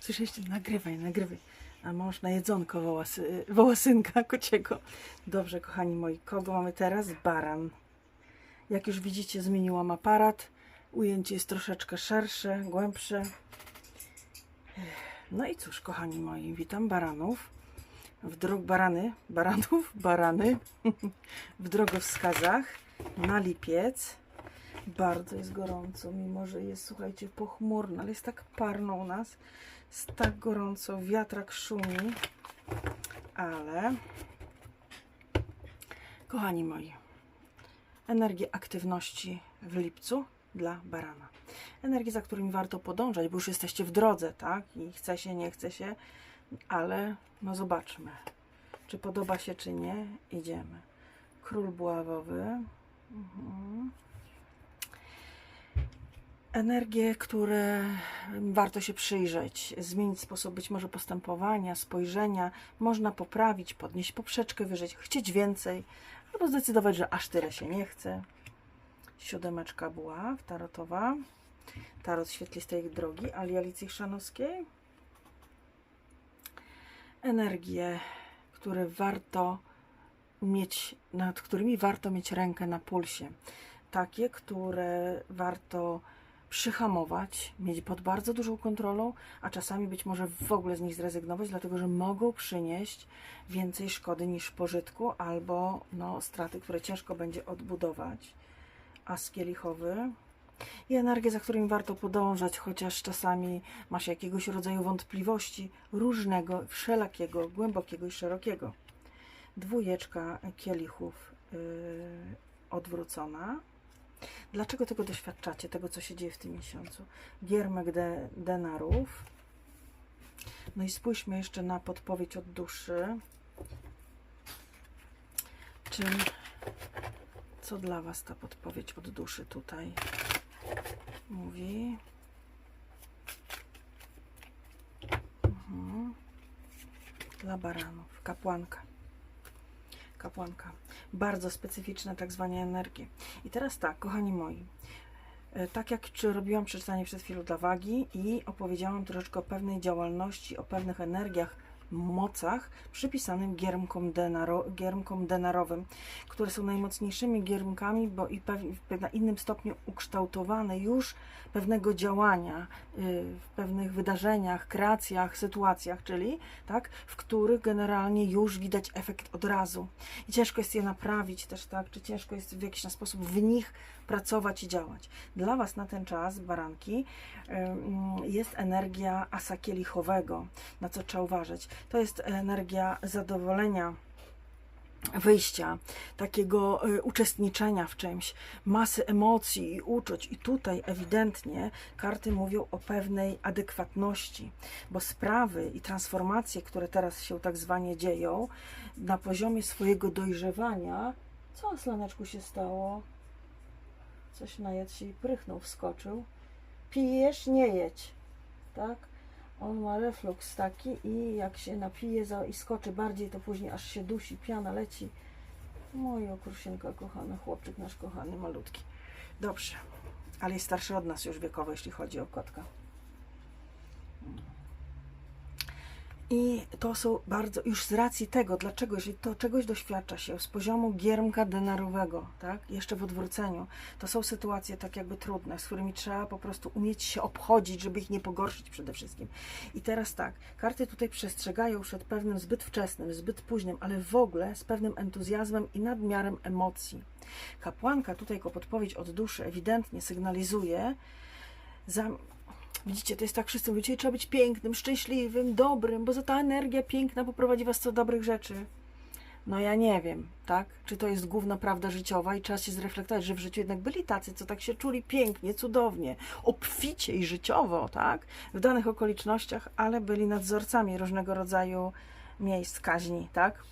Słyszeliście? Nagrywaj, nagrywaj. A mąż na jedzonko wołasy, wołasynka kociego. Dobrze, kochani moi, kogo mamy teraz? Baran. Jak już widzicie, zmieniłam aparat. Ujęcie jest troszeczkę szersze, głębsze. No i cóż, kochani moi, witam baranów. W drog barany, baranów, barany w drogowskazach na lipiec. Bardzo jest gorąco, mimo że jest, słuchajcie, pochmurno, ale jest tak parno u nas. Jest tak gorąco, wiatrak szumi, ale kochani moi, energię aktywności w lipcu dla barana. Energię, za którymi warto podążać, bo już jesteście w drodze, tak? I chce się, nie chce się, ale no zobaczmy, czy podoba się, czy nie. Idziemy. Król buławowy. Mhm. Energie, które warto się przyjrzeć, zmienić sposób być może postępowania, spojrzenia, można poprawić, podnieść poprzeczkę wyżej, chcieć więcej, albo zdecydować, że aż tyle się nie chce. Siódemeczka buław, tarotowa, tarot świetlistej drogi, Ali Alicji Chrzanowskiej. Energie, które warto mieć, nad którymi warto mieć rękę na pulsie. Takie, które warto przyhamować, mieć pod bardzo dużą kontrolą, a czasami być może w ogóle z nich zrezygnować, dlatego że mogą przynieść więcej szkody niż pożytku, albo no, straty, które ciężko będzie odbudować. As kielichowy i energie, za którymi warto podążać, chociaż czasami masz jakiegoś rodzaju wątpliwości, różnego, wszelakiego, głębokiego i szerokiego. Dwójeczka kielichów yy, odwrócona. Dlaczego tego doświadczacie, tego co się dzieje w tym miesiącu? Giermek de, denarów. No i spójrzmy jeszcze na podpowiedź od duszy. Czym, co dla Was ta podpowiedź od duszy tutaj mówi? Mhm. Dla baranów, kapłanka kapłanka. Bardzo specyficzne tak zwane energie. I teraz tak, kochani moi, e, tak jak czy robiłam przeczytanie przed chwilą dla wagi i opowiedziałam troszeczkę o pewnej działalności, o pewnych energiach, mocach przypisanym giermkom, denaro, giermkom denarowym, które są najmocniejszymi giermkami, bo i na innym stopniu ukształtowane już pewnego działania y, w pewnych wydarzeniach, kreacjach, sytuacjach, czyli tak, w których generalnie już widać efekt od razu. I ciężko jest je naprawić też, tak, czy ciężko jest w jakiś sposób w nich pracować i działać. Dla Was na ten czas, baranki, jest energia asa kielichowego, na co trzeba uważać. To jest energia zadowolenia wyjścia, takiego y, uczestniczenia w czymś, masy emocji i uczuć. I tutaj ewidentnie karty mówią o pewnej adekwatności, bo sprawy i transformacje, które teraz się tak zwanie dzieją, na poziomie swojego dojrzewania. Co slaneczku się stało? Coś najadł się i prychnął, wskoczył. Pijesz, nie jedź. Tak? On ma refluks taki i jak się napije i skoczy bardziej, to później aż się dusi, piana leci. Moja krusienka kochana, chłopczyk nasz kochany, malutki. Dobrze, ale jest starszy od nas już wiekowo, jeśli chodzi o kotka. I to są bardzo, już z racji tego, dlaczego, jeżeli to czegoś doświadcza się z poziomu giermka denarowego, tak, jeszcze w odwróceniu, to są sytuacje tak jakby trudne, z którymi trzeba po prostu umieć się obchodzić, żeby ich nie pogorszyć przede wszystkim. I teraz tak, karty tutaj przestrzegają przed pewnym zbyt wczesnym, zbyt późnym, ale w ogóle z pewnym entuzjazmem i nadmiarem emocji. Kapłanka tutaj jako podpowiedź od duszy ewidentnie sygnalizuje, za, Widzicie, to jest tak, wszyscy mówią, trzeba być pięknym, szczęśliwym, dobrym, bo za ta energia piękna poprowadzi was do dobrych rzeczy. No ja nie wiem, tak? Czy to jest główna prawda życiowa i trzeba się zreflektować, że w życiu jednak byli tacy, co tak się czuli pięknie, cudownie, obficie i życiowo, tak? W danych okolicznościach, ale byli nadzorcami różnego rodzaju miejsc kaźni, tak?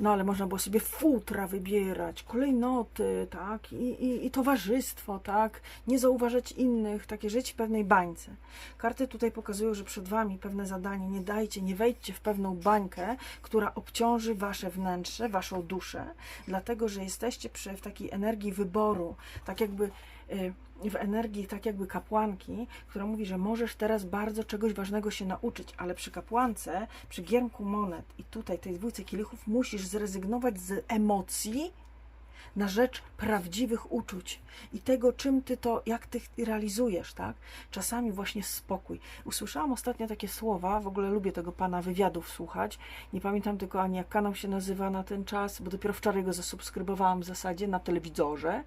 No ale można było sobie futra wybierać, kolejnoty, tak, I, i, i towarzystwo, tak, nie zauważać innych, takie żyć w pewnej bańce. Karty tutaj pokazują, że przed Wami pewne zadanie, nie dajcie, nie wejdźcie w pewną bańkę, która obciąży Wasze wnętrze, Waszą duszę, dlatego, że jesteście przy, w takiej energii wyboru, tak jakby w energii tak jakby kapłanki, która mówi, że możesz teraz bardzo czegoś ważnego się nauczyć, ale przy kapłance, przy giermku monet i tutaj tej dwójce kielichów musisz zrezygnować z emocji na rzecz prawdziwych uczuć i tego, czym ty to, jak ty realizujesz, tak? Czasami właśnie spokój. Usłyszałam ostatnio takie słowa, w ogóle lubię tego pana wywiadów słuchać. Nie pamiętam tylko ani jak kanał się nazywa na ten czas, bo dopiero wczoraj go zasubskrybowałam w zasadzie na telewizorze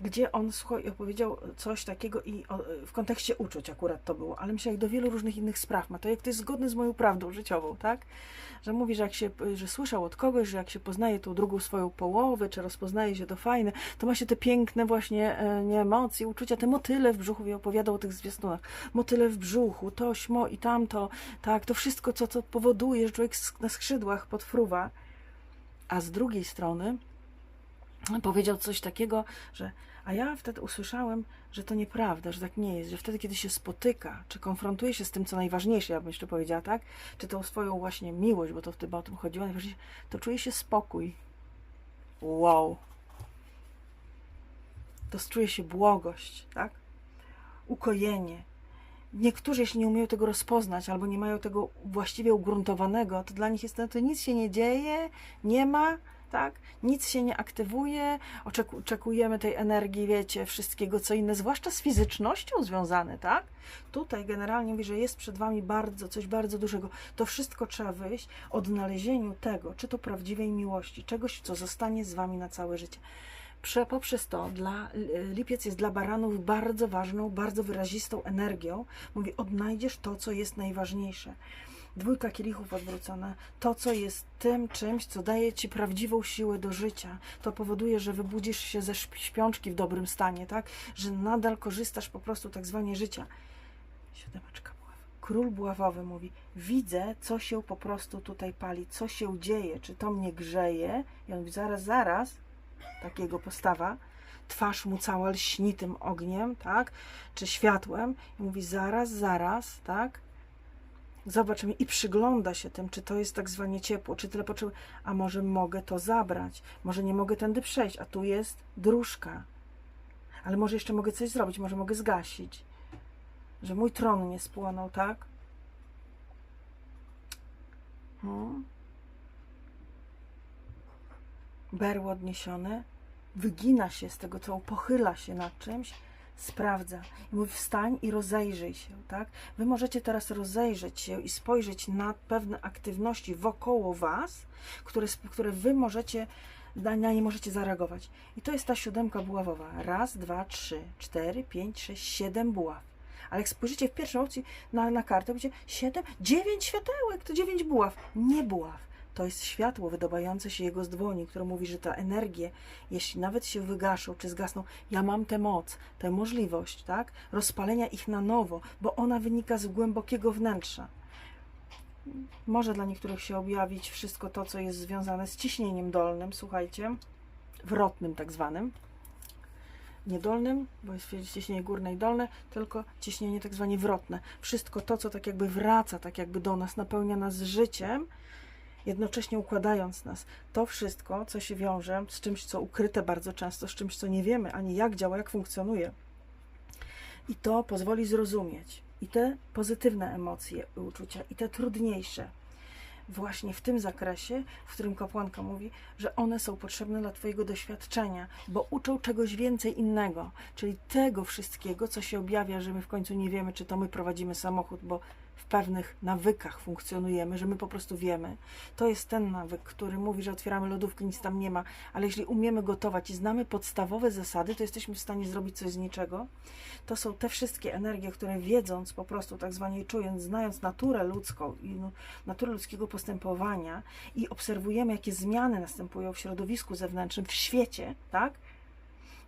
gdzie on słuchaj, opowiedział coś takiego i o, w kontekście uczuć akurat to było, ale myślę, jak do wielu różnych innych spraw ma to, jak to jest zgodne z moją prawdą życiową, tak? Że mówi, że jak się, że słyszał od kogoś, że jak się poznaje tą drugą swoją połowę, czy rozpoznaje się to fajne, to ma się te piękne właśnie e, nie emocje, uczucia, te motyle w brzuchu, i opowiadał o tych zwiastunach, motyle w brzuchu, to, śmo i tamto, tak, to wszystko, co, co powoduje, że człowiek na skrzydłach podfruwa, a z drugiej strony powiedział coś takiego, że a ja wtedy usłyszałem, że to nieprawda, że tak nie jest, że wtedy, kiedy się spotyka, czy konfrontuje się z tym, co najważniejsze, ja bym jeszcze powiedziała, tak? Czy tą swoją właśnie miłość, bo to chyba o tym chodziło, najważniejsze, to czuje się spokój. Wow. To czuje się błogość, tak? Ukojenie. Niektórzy, jeśli nie umieją tego rozpoznać, albo nie mają tego właściwie ugruntowanego, to dla nich jest to, nic się nie dzieje, nie ma, tak? Nic się nie aktywuje, oczeku, oczekujemy tej energii, wiecie, wszystkiego co inne, zwłaszcza z fizycznością związane, tak? Tutaj generalnie mówi, że jest przed Wami bardzo, coś bardzo dużego. To wszystko trzeba wyjść odnalezieniu tego, czy to prawdziwej miłości, czegoś, co zostanie z Wami na całe życie. Prze, poprzez to dla, lipiec jest dla baranów bardzo ważną, bardzo wyrazistą energią. Mówi, odnajdziesz to, co jest najważniejsze dwójka kielichów odwrócona, to, co jest tym czymś, co daje ci prawdziwą siłę do życia, to powoduje, że wybudzisz się ze śpiączki w dobrym stanie, tak? Że nadal korzystasz po prostu tak zwanie życia. Siódemeczka buław. Król buławowy mówi, widzę, co się po prostu tutaj pali, co się dzieje, czy to mnie grzeje. I on mówi, zaraz, zaraz, takiego postawa, twarz mu cała lśni tym ogniem, tak, czy światłem, i mówi zaraz, zaraz, tak, Zobacz mi i przygląda się tym, czy to jest tak zwanie ciepło, czy tyle potrzeby, a może mogę to zabrać, może nie mogę tędy przejść, a tu jest dróżka. Ale może jeszcze mogę coś zrobić, może mogę zgasić. Że mój tron nie spłonął, tak? Hmm. Berło odniesione, wygina się z tego, co pochyla się nad czymś, sprawdza. I mówi, wstań i rozejrzyj się, tak? Wy możecie teraz rozejrzeć się i spojrzeć na pewne aktywności wokoło Was, które, które Wy możecie, na nie możecie zareagować. I to jest ta siódemka buławowa. Raz, dwa, trzy, cztery, pięć, sześć, siedem buław. Ale jak spojrzycie w pierwszej opcji na, na kartę, będzie siedem, dziewięć światełek, to dziewięć buław. Nie buław to jest światło wydobające się jego z dłoni, które mówi, że ta energia, jeśli nawet się wygaszą czy zgasną, ja mam tę moc, tę możliwość, tak, rozpalenia ich na nowo, bo ona wynika z głębokiego wnętrza. Może dla niektórych się objawić wszystko to, co jest związane z ciśnieniem dolnym, słuchajcie, wrotnym tak zwanym, niedolnym, bo jest ciśnienie górne i dolne, tylko ciśnienie tak zwane wrotne. Wszystko to, co tak jakby wraca, tak jakby do nas, napełnia nas życiem, jednocześnie układając nas. To wszystko, co się wiąże z czymś, co ukryte bardzo często, z czymś, co nie wiemy ani jak działa, jak funkcjonuje. I to pozwoli zrozumieć i te pozytywne emocje, uczucia, i te trudniejsze. Właśnie w tym zakresie, w którym kapłanka mówi, że one są potrzebne dla Twojego doświadczenia, bo uczą czegoś więcej innego, czyli tego wszystkiego, co się objawia, że my w końcu nie wiemy, czy to my prowadzimy samochód, bo w pewnych nawykach funkcjonujemy, że my po prostu wiemy. To jest ten nawyk, który mówi, że otwieramy lodówkę, nic tam nie ma, ale jeśli umiemy gotować i znamy podstawowe zasady, to jesteśmy w stanie zrobić coś z niczego. To są te wszystkie energie, które wiedząc po prostu, tak zwanie czując, znając naturę ludzką i naturę ludzkiego postępowania i obserwujemy, jakie zmiany następują w środowisku zewnętrznym, w świecie, tak?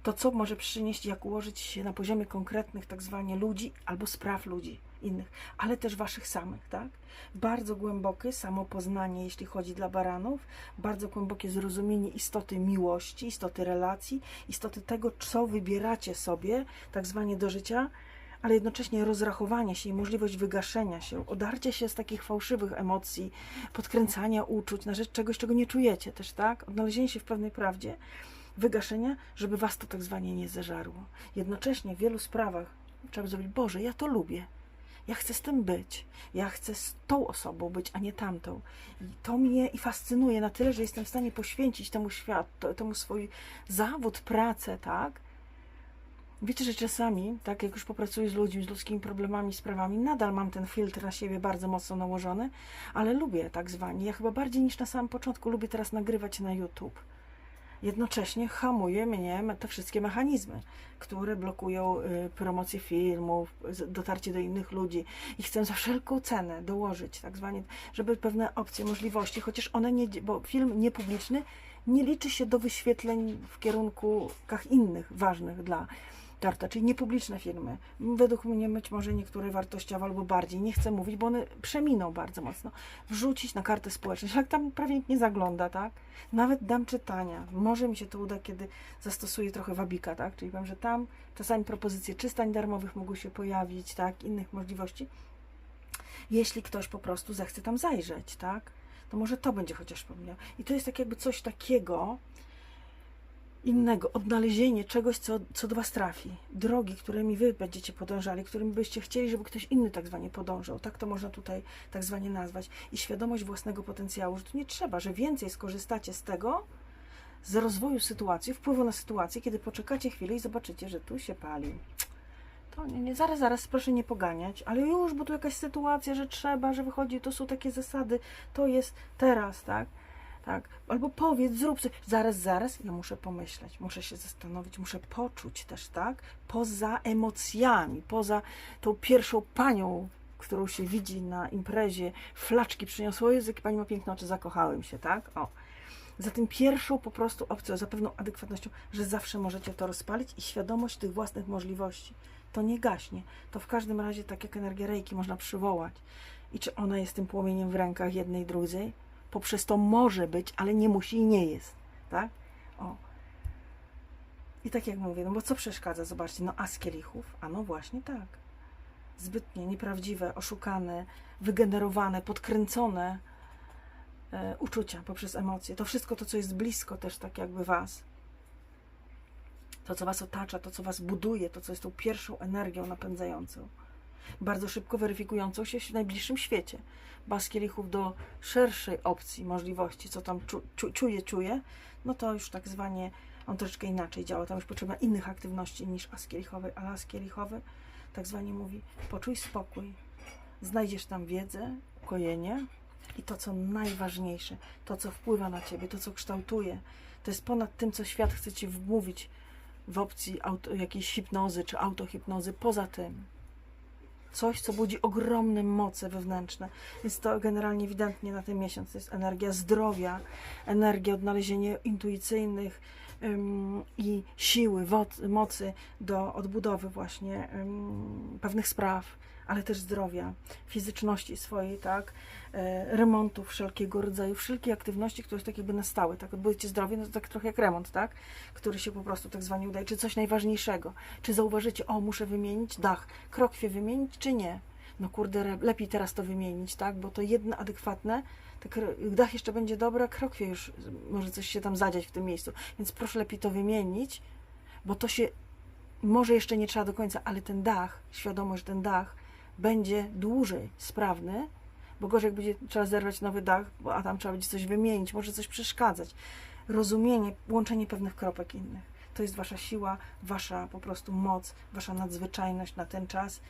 to co może przynieść, jak ułożyć się na poziomie konkretnych tak zwanie ludzi albo spraw ludzi innych, ale też waszych samych, tak? Bardzo głębokie samopoznanie, jeśli chodzi dla baranów, bardzo głębokie zrozumienie istoty miłości, istoty relacji, istoty tego, co wybieracie sobie, tak zwanie do życia, ale jednocześnie rozrachowanie się i możliwość wygaszenia się, odarcie się z takich fałszywych emocji, podkręcania uczuć na rzecz czegoś, czego nie czujecie też, tak? Odnalezienie się w pewnej prawdzie wygaszenia, żeby was to tak zwanie nie zeżarło. Jednocześnie w wielu sprawach trzeba zrobić, Boże, ja to lubię. Ja chcę z tym być. Ja chcę z tą osobą być, a nie tamtą. I to mnie i fascynuje na tyle, że jestem w stanie poświęcić temu świat, temu swój zawód, pracę, tak? Wiecie, że czasami, tak jak już popracuję z ludźmi, z ludzkimi problemami, sprawami, nadal mam ten filtr na siebie bardzo mocno nałożony, ale lubię tak zwanie. Ja chyba bardziej niż na samym początku lubię teraz nagrywać na YouTube. Jednocześnie hamuje mnie te wszystkie mechanizmy, które blokują y, promocję filmów, dotarcie do innych ludzi. I chcę za wszelką cenę dołożyć, tak zwanie, żeby pewne opcje, możliwości, chociaż one nie, bo film niepubliczny nie liczy się do wyświetleń w kierunkach innych ważnych dla Tarta, czyli niepubliczne firmy. Według mnie być może niektóre wartościowe albo bardziej, nie chcę mówić, bo one przeminą bardzo mocno. Wrzucić na kartę społeczność, jak tam prawie nie zagląda, tak? Nawet dam czytania. Może mi się to uda, kiedy zastosuję trochę wabika, tak? Czyli powiem, że tam czasami propozycje czystań darmowych mogą się pojawić, tak? Innych możliwości. Jeśli ktoś po prostu zechce tam zajrzeć, tak? To może to będzie chociaż pomniał. I to jest tak jakby coś takiego, innego, odnalezienie czegoś, co, co do Was trafi. Drogi, którymi Wy będziecie podążali, którymi byście chcieli, żeby ktoś inny tak zwanie podążał. Tak to można tutaj tak zwanie nazwać. I świadomość własnego potencjału, że tu nie trzeba, że więcej skorzystacie z tego, z rozwoju sytuacji, wpływu na sytuację, kiedy poczekacie chwilę i zobaczycie, że tu się pali. To nie, nie, zaraz, zaraz, proszę nie poganiać, ale już, bo tu jakaś sytuacja, że trzeba, że wychodzi, to są takie zasady, to jest teraz, tak? Tak? Albo powiedz, zrób coś. Zaraz, zaraz, ja muszę pomyśleć, muszę się zastanowić, muszę poczuć też, tak? Poza emocjami, poza tą pierwszą panią, którą się widzi na imprezie, flaczki przyniosło, jakie pani ma piękne oczy, zakochałem się, tak? O. Za tym pierwszą po prostu opcją, za pewną adekwatnością, że zawsze możecie to rozpalić i świadomość tych własnych możliwości. To nie gaśnie. To w każdym razie, tak jak energię rejki, można przywołać. I czy ona jest tym płomieniem w rękach jednej, drugiej? Poprzez to może być, ale nie musi i nie jest. Tak? O. I tak jak mówię, no bo co przeszkadza? Zobaczcie, no as kielichów, a no właśnie tak. Zbytnie nieprawdziwe, oszukane, wygenerowane, podkręcone e, uczucia poprzez emocje. To wszystko to, co jest blisko też tak jakby was. To, co was otacza, to, co was buduje, to, co jest tą pierwszą energią napędzającą bardzo szybko weryfikującą się w najbliższym świecie. Bas kielichów do szerszej opcji, możliwości, co tam czu, czu, czuje, czuje, no to już tak zwanie on troszeczkę inaczej działa. Tam już potrzeba innych aktywności niż as kielichowy, ale as kielichowy tak zwanie mówi poczuj spokój, znajdziesz tam wiedzę, ukojenie i to, co najważniejsze, to, co wpływa na Ciebie, to, co kształtuje, to jest ponad tym, co świat chce Ci wmówić w opcji auto, jakiejś hipnozy czy autohipnozy, poza tym coś, co budzi ogromne moce wewnętrzne. Więc to generalnie ewidentnie na ten miesiąc to jest energia zdrowia, energia odnalezienia intuicyjnych i siły, mocy do odbudowy właśnie pewnych spraw, ale też zdrowia, fizyczności swojej, tak, e, remontów wszelkiego rodzaju, wszelkiej aktywności, które są tak jakby na stałe, tak, bycie zdrowie, no to tak trochę jak remont, tak, który się po prostu tak zwanie udaje, czy coś najważniejszego, czy zauważycie, o, muszę wymienić dach, krokwie wymienić, czy nie, no kurde, lepiej teraz to wymienić, tak, bo to jedno adekwatne, tak, dach jeszcze będzie dobry, a krokwie już, może coś się tam zadziać w tym miejscu, więc proszę lepiej to wymienić, bo to się, może jeszcze nie trzeba do końca, ale ten dach, świadomość, ten dach będzie dłużej sprawny, bo gorzej jak będzie trzeba zerwać nowy dach, a tam trzeba będzie coś wymienić, może coś przeszkadzać. Rozumienie, łączenie pewnych kropek innych. To jest wasza siła, wasza po prostu moc, wasza nadzwyczajność na ten czas.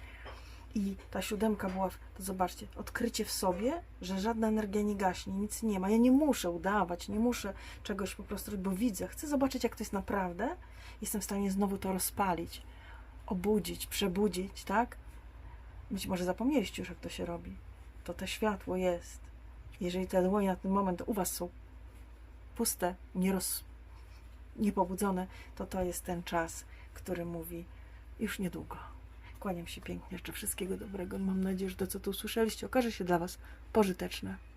I ta siódemka była, to zobaczcie, odkrycie w sobie, że żadna energia nie gaśnie, nic nie ma. Ja nie muszę udawać, nie muszę czegoś po prostu bo widzę, chcę zobaczyć, jak to jest naprawdę. Jestem w stanie znowu to rozpalić, obudzić, przebudzić, tak? Być może zapomnieliście już, jak to się robi. To te światło jest. Jeżeli te dłonie na ten moment u Was są puste, nieroz, niepobudzone, to to jest ten czas, który mówi już niedługo. Kłaniam się pięknie, jeszcze wszystkiego dobrego. Mam nadzieję, że to, co tu usłyszeliście, okaże się dla Was pożyteczne.